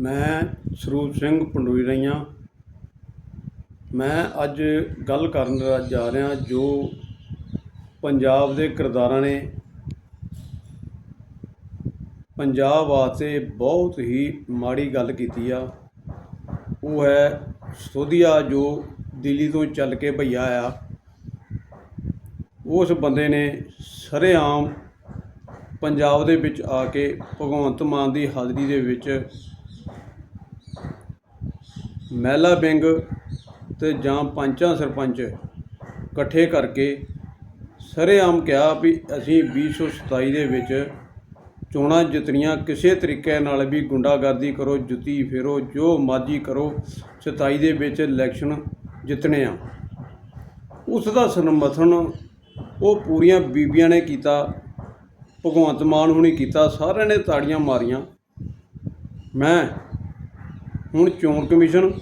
ਮੈਂ ਸਰੂਪ ਸਿੰਘ ਪੰਡੋਰੀ ਰਈਆਂ ਮੈਂ ਅੱਜ ਗੱਲ ਕਰਨ ਜਾ ਰਿਹਾ ਜੋ ਪੰਜਾਬ ਦੇ ਕਿਰਦਾਰਾਂ ਨੇ ਪੰਜਾਬ ਵਾਸਤੇ ਬਹੁਤ ਹੀ ਮਾੜੀ ਗੱਲ ਕੀਤੀ ਆ। ਉਹ ਹੈ ਸੋਧੀਆ ਜੋ ਦਿੱਲੀ ਤੋਂ ਚੱਲ ਕੇ ਭਈਆ ਆ। ਉਸ ਬੰਦੇ ਨੇ ਸਰੇਆਮ ਪੰਜਾਬ ਦੇ ਵਿੱਚ ਆ ਕੇ ਭਗਵੰਤ ਮਾਨ ਦੀ ਹਾਜ਼ਰੀ ਦੇ ਵਿੱਚ ਮਹਿਲਾ ਵਿੰਗ ਤੇ ਜਾਂ ਪੰਚਾਂ ਸਰਪੰਚ ਇਕੱਠੇ ਕਰਕੇ ਸਰੇਆਮ ਕਿਹਾ ਵੀ ਅਸੀਂ 2027 ਦੇ ਵਿੱਚ ਚੋਣਾਂ ਜਿੱਤਣੀਆਂ, ਕਿਸੇ ਤਰੀਕੇ ਨਾਲ ਵੀ ਗੁੰਡਾਗਰਦੀ ਕਰੋ, ਜੁੱਤੀ ਫੇਰੋ, ਜੋ ਮਰਜ਼ੀ ਕਰੋ 27 ਦੇ ਵਿੱਚ ਇਲੈਕਸ਼ਨ ਜਿੱਤਣੇ ਆ। ਉਸ ਦਾ ਸਮਰਥਨ ਉਹ ਪੂਰੀਆਂ ਬੀਬੀਆਂ ਨੇ ਕੀਤਾ, ਭਗਵੰਤ ਮਾਨ ਹੁਣੀ ਕੀਤਾ, ਸਾਰਿਆਂ ਨੇ ਤਾੜੀਆਂ ਮਾਰੀਆਂ। ਮੈਂ ਹੁਣ ਚੋਣ ਕਮਿਸ਼ਨ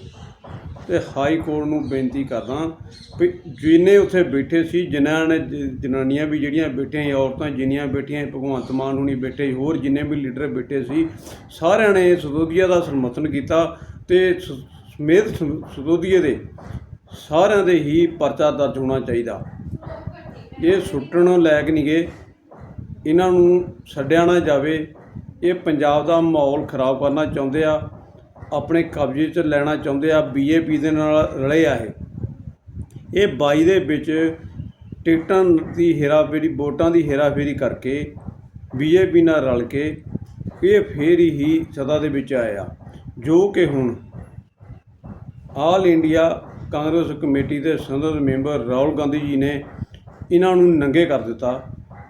ਤੇ ਹਾਈ ਕੋਰਟ ਨੂੰ ਬੇਨਤੀ ਕਰਦਾ ਵੀ ਜਿੰਨੇ ਉੱਥੇ ਬੈਠੇ ਸੀ, ਜਿਨ੍ਹਾਂ ਨੇ ਜ- ਜਨਾਨੀਆਂ ਵੀ ਜਿਹੜੀਆਂ ਬੈਠੀਆਂ ਔਰਤਾਂ ਜਿੰਨੀਆਂ ਬੈਠੀਆਂ ਭਗਵੰਤ ਮਾਨ ਹੁਣੀ ਬੈਠੇ ਹੋਰ ਜਿੰਨੇ ਵੀ ਲੀਡਰ ਬੈਠੇ ਸੀ, ਸਾਰਿਆਂ ਨੇ ਸਦੋਦੀਆ ਦਾ ਸਮਰਥਨ ਕੀਤਾ ਤੇ ਸਮੇਤ ਸ- ਸਦੋਦੀਏ ਦੇ ਸਾਰਿਆਂ ਦੇ ਹੀ ਪਰਚਾ ਦਰਜ ਹੋਣਾ ਚਾਹੀਦਾ। ਇਹ ਸੁੱਟਣ ਲਾਇਕ ਨਹੀਂਗੇ ਇਹਨਾਂ ਨੂੰ ਛੱਡਿਆ ਨਾ ਜਾਵੇ। ਇਹ ਪੰਜਾਬ ਦਾ ਮਾਹੌਲ ਖਰਾਬ ਕਰਨਾ ਚਾਹੁੰਦੇ ਆ। ਆਪਣੇ ਕਬਜ਼ੇ 'ਚ ਲੈਣਾ ਚਾਹੁੰਦੇ ਆ, ਬੀਜੇਪੀ ਦੇ ਨਾਲ ਰਲੇ ਆ ਇਹ। ਇਹ 22 ਦੇ ਵਿੱਚ ਟਿਕਟਾਂ ਦੀ ਹੇਰਾਫੇਰੀ, ਵੋਟਾਂ ਦੀ ਹੇਰਾਫੇਰੀ ਕਰਕੇ ਬੀਜੇਪੀ ਨਾਲ ਰਲ ਕੇ ਇਹ ਫੇਰ ਹੀ ਸਦਾ ਦੇ ਵਿੱਚ ਆਇਆ ਜੋ ਕਿ ਹੁਣ ਆਲ ਇੰਡੀਆ ਕਾਂਗਰਸ ਕਮੇਟੀ ਦੇ ਸੰਸਦ ਮੈਂਬਰ ਰਾਹੁਲ ਗਾਂਧੀ ਜੀ ਨੇ ਇਹਨਾਂ ਨੂੰ ਨੰਗੇ ਕਰ ਦਿੱਤਾ।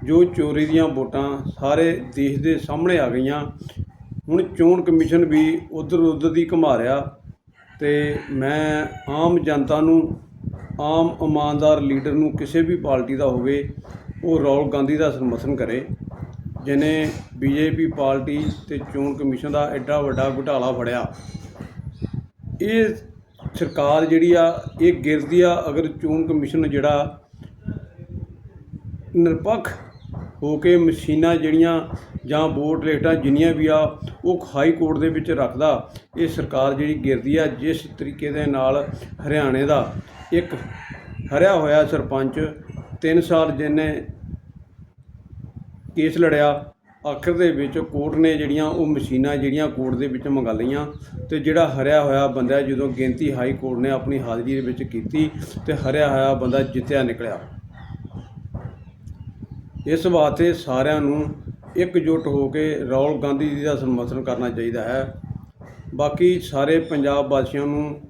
ਜੋ ਚੋਰੀ ਦੀਆਂ ਵੋਟਾਂ ਸਾਰੇ ਦੇਸ਼ ਦੇ ਸਾਹਮਣੇ ਆ ਗਈਆਂ। ਹੁਣ ਚੋਣ ਕਮਿਸ਼ਨ ਵੀ ਉਧਰ ਉਧਰ ਦੀ ਘੁਮਾ ਰਿਹਾ ਤੇ ਮੈਂ ਆਮ ਜਨਤਾ ਨੂੰ, ਆਮ ਇਮਾਨਦਾਰ ਲੀਡਰ ਨੂੰ ਕਿਸੇ ਵੀ ਪਾਰਟੀ ਦਾ ਹੋਵੇ, ਉਹ ਰਾਹੁਲ ਗਾਂਧੀ ਦਾ ਸਮਰਥਨ ਕਰੇ ਜਿਨੇ ਬੀਜੇਪੀ ਪਾਰਟੀ ਤੇ ਚੋਣ ਕਮਿਸ਼ਨ ਦਾ ਐਡਾ ਵੱਡਾ ਘੁਟਾਲਾ ਫੜਿਆ। ਇਹ ਸਰਕਾਰ ਜਿਹੜੀ ਆ, ਇਹ ਗਿਰਦੀ ਆ, ਅਗਰ ਚੋਣ ਕਮਿਸ਼ਨ ਜਿਹੜਾ ਨਿਰਪੱਖ ਹੋ ਕੇ ਮਸ਼ੀਨਾਂ ਜਿਹੜੀਆਂ ਜਾਂ ਵੋਟ ਰੇਟਾਂ ਜਿੰਨੀਆਂ ਵੀ ਆ, ਉਹ ਹਾਈ ਕੋਰਟ ਦੇ ਵਿੱਚ ਰੱਖਦਾ। ਇਹ ਸਰਕਾਰ ਜਿਹੜੀ ਗਿਰਦੀ ਆ, ਜਿਸ ਤਰੀਕੇ ਦੇ ਨਾਲ ਹਰਿਆਣੇ ਦਾ ਇੱਕ ਹਰਿਆ ਹੋਇਆ ਸਰਪੰਚ 3 ਸਾਲ ਜਿਹਨੇ ਕੇਸ ਲੜਿਆ, ਆਖਰ ਦੇ ਵਿੱਚ ਕੋਰਟ ਨੇ ਜਿਹੜੀਆਂ ਉਹ ਮਸ਼ੀਨਾਂ ਜਿਹੜੀਆਂ ਕੋਰਟ ਦੇ ਵਿੱਚ ਮੰਗਾ ਲਈਆਂ ਤੇ ਜਿਹੜਾ ਹਰਿਆ ਹੋਇਆ ਬੰਦਾ ਜਦੋਂ ਗਿਣਤੀ ਹਾਈ ਕੋਰਟ ਨੇ ਆਪਣੀ ਹਾਜ਼ਰੀ ਦੇ ਵਿੱਚ ਕੀਤੀ ਤੇ ਹਰਿਆ ਹੋਇਆ ਬੰਦਾ ਜਿੱਤਿਆ ਨਿਕਲਿਆ। ਇਸ ਵਾਸਤੇ ਸਾਰਿਆਂ ਨੂੰ ਇਕਜੁੱਟ ਹੋ ਕੇ ਰਾਹੁਲ ਗਾਂਧੀ ਜੀ ਦਾ ਸਮਰਥਨ ਕਰਨਾ ਚਾਹੀਦਾ ਹੈ। ਬਾਕੀ ਸਾਰੇ ਪੰਜਾਬ ਵਾਸੀਆਂ ਨੂੰ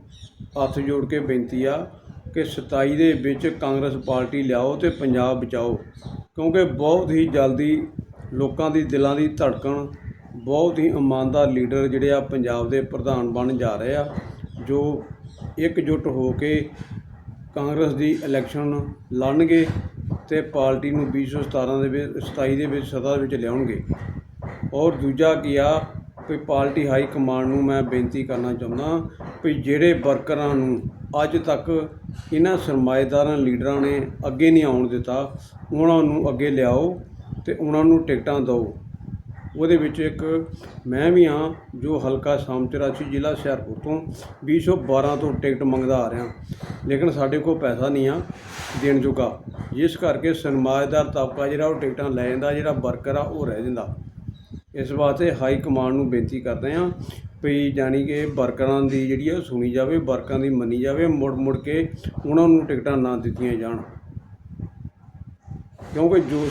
ਹੱਥ ਜੋੜ ਕੇ ਬੇਨਤੀ ਆ ਕਿ 27 ਦੇ ਵਿੱਚ ਕਾਂਗਰਸ ਪਾਰਟੀ ਲਿਆਓ ਤੇ ਪੰਜਾਬ ਬਚਾਓ, ਕਿਉਂਕਿ ਬਹੁਤ ਹੀ ਜਲਦੀ ਲੋਕਾਂ ਦੀ ਦਿਲਾਂ ਦੀ ਧੜਕਣ, ਬਹੁਤ ਹੀ ਇਮਾਨਦਾਰ ਲੀਡਰ ਜਿਹੜੇ ਆ ਪੰਜਾਬ ਦੇ ਪ੍ਰਧਾਨ ਬਣ ਜਾ ਰਹੇ ਆ, ਜੋ ਇਕਜੁੱਟ ਹੋ ਕੇ ਕਾਂਗਰਸ ਦੀ ਇਲੈਕਸ਼ਨ ਲੜਨਗੇ। ਤੇ ਪਾਰਟੀ ਨੂੰ 2017 ਦੇ ਵਿੱਚ 27 ਦੇ ਵਿੱਚ ਸੱਤਾ ਵਿੱਚ ਲਿਆਉਣਗੇ। ਔਰ ਦੂਜਾ ਕੀ ਆ, ਵੀ ਪਾਰਟੀ ਹਾਈ ਕਮਾਂਡ ਨੂੰ ਮੈਂ ਬੇਨਤੀ ਕਰਨਾ ਚਾਹੁੰਦਾ ਵੀ ਜਿਹੜੇ ਵਰਕਰਾਂ ਨੂੰ ਅੱਜ ਤੱਕ ਇਹਨਾਂ ਸਰਮਾਏਦਾਰਾਂ ਲੀਡਰਾਂ ਨੇ ਅੱਗੇ ਨਹੀਂ ਆਉਣ ਦਿੱਤਾ, ਉਹਨਾਂ ਨੂੰ ਅੱਗੇ ਲਿਆਓ ਤੇ ਉਹਨਾਂ ਨੂੰ ਟਿਕਟਾਂ ਦਿਓ। ਉਹਦੇ ਵਿੱਚ ਇੱਕ ਮੈਂ ਵੀ ਹਾਂ ਜੋ ਹਲਕਾ ਸਾਮਚਰਾਚੀ ਜ਼ਿਲ੍ਹਾ ਹੁਸ਼ਿਆਰਪੁਰ ਤੋਂ 212 ਤੋਂ ਟਿਕਟ ਮੰਗਦਾ ਆ ਰਿਹਾ। ਲੇਕਿਨ ਸਾਡੇ ਕੋਲ ਪੈਸਾ ਨਹੀਂ ਆ ਦੇਣ ਜੋਗਾ। ਜਿਸ ਕਰਕੇ ਸਨਮਾਜਦਾਰ ਤਬਕਾ ਜਿਹੜਾ ਉਹ ਟਿਕਟਾਂ ਲੈ ਜਾਂਦਾ, ਜਿਹੜਾ ਵਰਕਰ ਆ, ਉਹ ਰਹਿ ਜਾਂਦਾ। ਇਸ ਵਾਸਤੇ ਹਾਈ ਕਮਾਂਡ ਨੂੰ ਬੇਨਤੀ ਕਰਦੇ ਹਾਂ ਵੀ ਜਾਣੀ ਕਿ ਵਰਕਰਾਂ ਦੀ ਜਿਹੜੀ ਆ ਉਹ ਸੁਣੀ ਜਾਵੇ, ਵਰਕਰਾਂ ਦੀ ਮੰਨੀ ਜਾਵੇ, ਮੁੜ ਮੁੜ ਕੇ ਉਹਨਾਂ ਨੂੰ ਟਿਕਟਾਂ ਨਾ ਦਿੱਤੀਆਂ ਜਾਣ। ਕਿਉਂਕਿ ਜੋ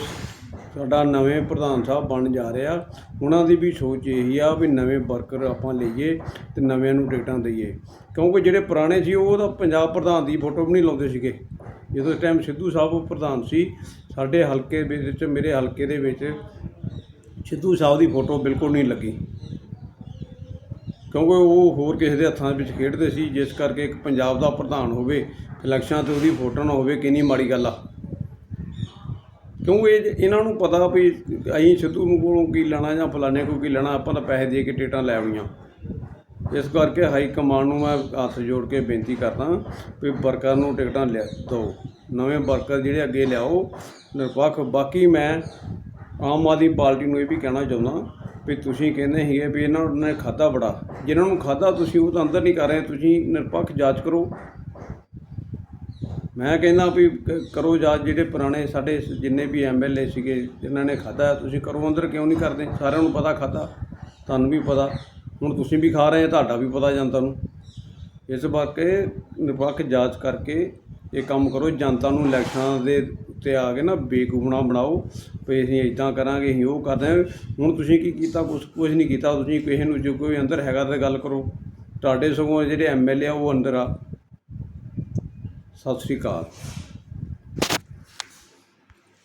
ਸਾਡਾ ਨਵੇਂ ਪ੍ਰਧਾਨ ਸਾਹਿਬ ਬਣ ਜਾ ਰਿਹਾ। ਉਹਨਾਂ ਦੀ ਵੀ ਸੋਚ ਇਹੀ ਆ ਵੀ ਨਵੇਂ ਵਰਕਰ ਆਪਾਂ ਲਈਏ ਤੇ ਨਵਿਆਂ ਨੂੰ ਟਿਕਟਾਂ ਦਈਏ। ਕਿਉਂਕਿ ਜਿਹੜੇ ਪੁਰਾਣੇ ਸੀ, ਉਹ ਤਾਂ ਪੰਜਾਬ ਪ੍ਰਧਾਨ ਦੀ ਫੋਟੋ ਵੀ ਨਹੀਂ ਲਾਉਂਦੇ ਸੀਗੇ। ਜਦੋਂ ਇਸ ਟਾਈਮ ਸਿੱਧੂ ਸਾਹਿਬ ਪ੍ਰਧਾਨ ਸੀ, ਸਾਡੇ ਹਲਕੇ ਦੇ ਵਿੱਚ, ਮੇਰੇ ਹਲਕੇ ਦੇ ਵਿੱਚ ਸਿੱਧੂ ਸਾਹਿਬ ਦੀ ਫੋਟੋ ਬਿਲਕੁਲ ਨਹੀਂ ਲੱਗੀ। ਕਿਉਂਕਿ ਉਹ ਹੋਰ ਕਿਸੇ ਦੇ ਹੱਥਾਂ ਦੇ ਵਿੱਚ ਖੇਡਦੇ ਸੀ, ਜਿਸ ਕਰਕੇ ਇੱਕ ਪੰਜਾਬ ਦਾ ਪ੍ਰਧਾਨ ਹੋਵੇ ਇਲੈਕਸ਼ਨਾਂ ਤੇ ਉਹਦੀ ਫੋਟੋ ਨਾ ਹੋਵੇ, ਕਿੰਨੀ ਮਾੜੀ ਗੱਲ ਆ। ਕਿਉਂਕਿ ਇਹ ਇਹਨਾਂ ਨੂੰ ਪਤਾ ਵੀ ਅਸੀਂ ਸਿੱਧੂ ਨੂੰ ਕੋਲੋਂ ਕੀ ਲੈਣਾ ਜਾਂ ਫਲਾਣੇ ਕੋਲ ਕੀ ਲੈਣਾ, ਆਪਾਂ ਤਾਂ ਪੈਸੇ ਦੇ ਕੇ ਟਿਕਟਾਂ ਲੈ ਆਉਣੀਆਂ। ਇਸ ਕਰਕੇ ਹਾਈ ਕਮਾਂਡ ਨੂੰ ਮੈਂ ਹੱਥ ਜੋੜ ਕੇ ਬੇਨਤੀ ਕਰਦਾ ਵੀ ਵਰਕਰ ਨੂੰ ਟਿਕਟਾਂ ਲੈ ਦਿਓ। ਨਵੇਂ ਵਰਕਰ ਜਿਹੜੇ ਅੱਗੇ ਲਿਆਓ। ਨਿਰਪੱਖ, ਬਾਕੀ ਮੈਂ ਆਮ ਆਦਮੀ ਪਾਰਟੀ ਨੂੰ ਇਹ ਵੀ ਕਹਿਣਾ ਚਾਹੁੰਦਾ ਵੀ ਤੁਸੀਂ ਕਹਿੰਦੇ ਸੀਗੇ ਵੀ ਇਹਨਾਂ ਨੇ ਖਾਦਾ ਬੜਾ। ਜਿਨ੍ਹਾਂ ਨੂੰ ਖਾਦਾ ਤੁਸੀਂ ਉਹ ਤਾਂ ਅੰਦਰ ਨਹੀਂ ਕਰ ਰਹੇ, ਤੁਸੀਂ ਨਿਰਪੱਖ ਜਾਂਚ ਕਰੋ। ਮੈਂ ਕਹਿੰਦਾ ਵੀ ਕ- ਕਰੋ ਜਾਂਚ ਜਿਹੜੇ ਪੁਰਾਣੇ ਸਾਡੇ ਜਿੰਨੇ ਵੀ ਐਮਐਲਏ ਸੀਗੇ, ਜਿਨ੍ਹਾਂ ਨੇ ਖਾਦਾ ਤੁਸੀਂ ਕਰੋ, ਅੰਦਰ ਕਿਉਂ ਨਹੀਂ ਕਰਦੇ? ਸਾਰਿਆਂ ਨੂੰ ਪਤਾ ਖਾਦਾ ਤੁਹਾਨੂੰ ਵੀ ਪਤਾ। ਹੁਣ ਤੁਸੀਂ ਵੀ ਖਾ ਰਹੇ ਤੁਹਾਡਾ ਵੀ ਪਤਾ ਜਨਤਾ ਨੂੰ। ਇਸ ਕਰਕੇ ਨਿਰਪੱਖ ਜਾਂਚ ਕਰਕੇ ਇਹ ਕੰਮ ਕਰੋ, ਜਨਤਾ ਨੂੰ ਇਲੈਕਸ਼ਨਾਂ ਦੇ ਉੱਤੇ ਆ ਕੇ ਨਾ ਬੇਕੂਫਣਾ ਬਣਾਓ, ਵੀ ਅਸੀਂ ਇਦਾਂ ਕਰਾਂਗੇ, ਅਸੀਂ ਉਹ ਕਰਦੇ ਹਾਂ। ਹੁਣ ਤੁਸੀਂ ਕੀ ਕੀਤਾ, ਕੁਛ ਕੁਝ ਨਹੀਂ ਕੀਤਾ, ਤੁਸੀਂ ਕਿਸੇ ਨੂੰ, ਜੋ ਕੋਈ ਅੰਦਰ ਹੈਗਾ ਤਾਂ ਗੱਲ ਕਰੋ। ਤੁਹਾਡੇ ਸਗੋਂ ਜਿਹੜੇ ਐਮਐਲਏ ਆ, ਉਹ ਅੰਦਰ ਆ। ਸਤਿ ਸ੍ਰੀ ਅਕਾਲ।